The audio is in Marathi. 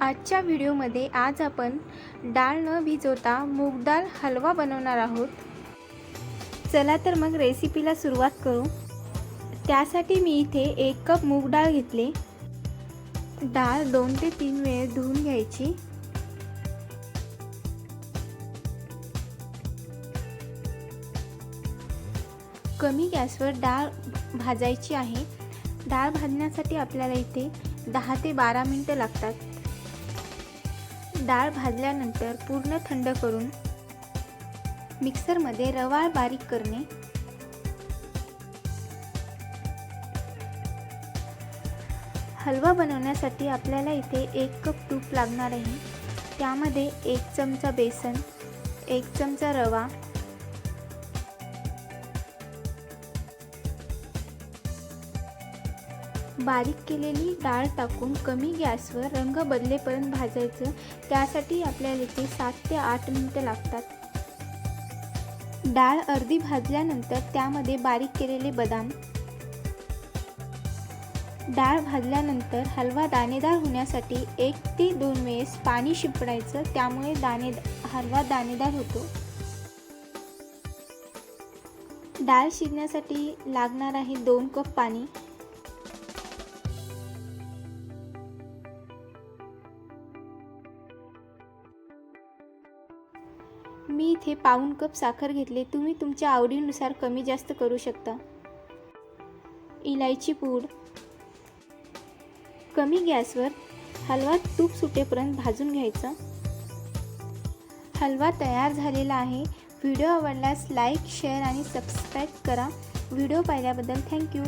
आजच्या व्हिडिओमध्ये आज आपण डाळ न भिजवता मूग डाळ हलवा बनवणार आहोत. चला तर मग रेसिपीला सुरुवात करू. त्यासाठी मी इथे एक कप मूग डाळ घेतले. डाळ दोन ते तीन वेळ धुवून घ्यायची. कमी गॅसवर डाळ भाजायची आहे. डाळ भाजण्यासाठी आपल्याला इथे दहा ते बारा मिनटं लागतात. डाळ भाजल्यानंतर पूर्ण थंड करून मिक्सरमध्ये रवाळ बारीक करणे. हलवा बनवण्यासाठी आपल्याला इथे एक कप तूप लागणार आहे. त्यामध्ये एक चमचा बेसन एक चमचा रवा बारीक केलेली डाळ टाकून कमी गॅसवर रंग बदलेपर्यंत भाजायचं. त्यासाठी आपल्याला इथे सात ते आठ मिनटं लागतात. डाळ अर्धी भाजल्यानंतर त्यामध्ये बारीक केलेले बदाम. डाळ भाजल्यानंतर हलवा दाणेदार होण्यासाठी एक ते दोन वेळेस पाणी शिंपडायचं. त्यामुळे दाणे हलवा दाणेदार होतो. डाळ शिजण्यासाठी लागणार आहे दोन कप पाणी. मी इथे पाऊण कप साखर घेतले तुम्ही तुमच्या आवडीनुसार कमी जास्त करू शकता. इलायची पूड. कमी गॅसवर हलवा तूप सुटेपर्यंत भाजून घ्यायचा. हलवा तयार झालेला आहे. व्हिडिओ आवडल्यास लाईक शेअर आणि सबस्क्राईब करा. व्हिडिओ पाहिल्याबद्दल थँक्यू.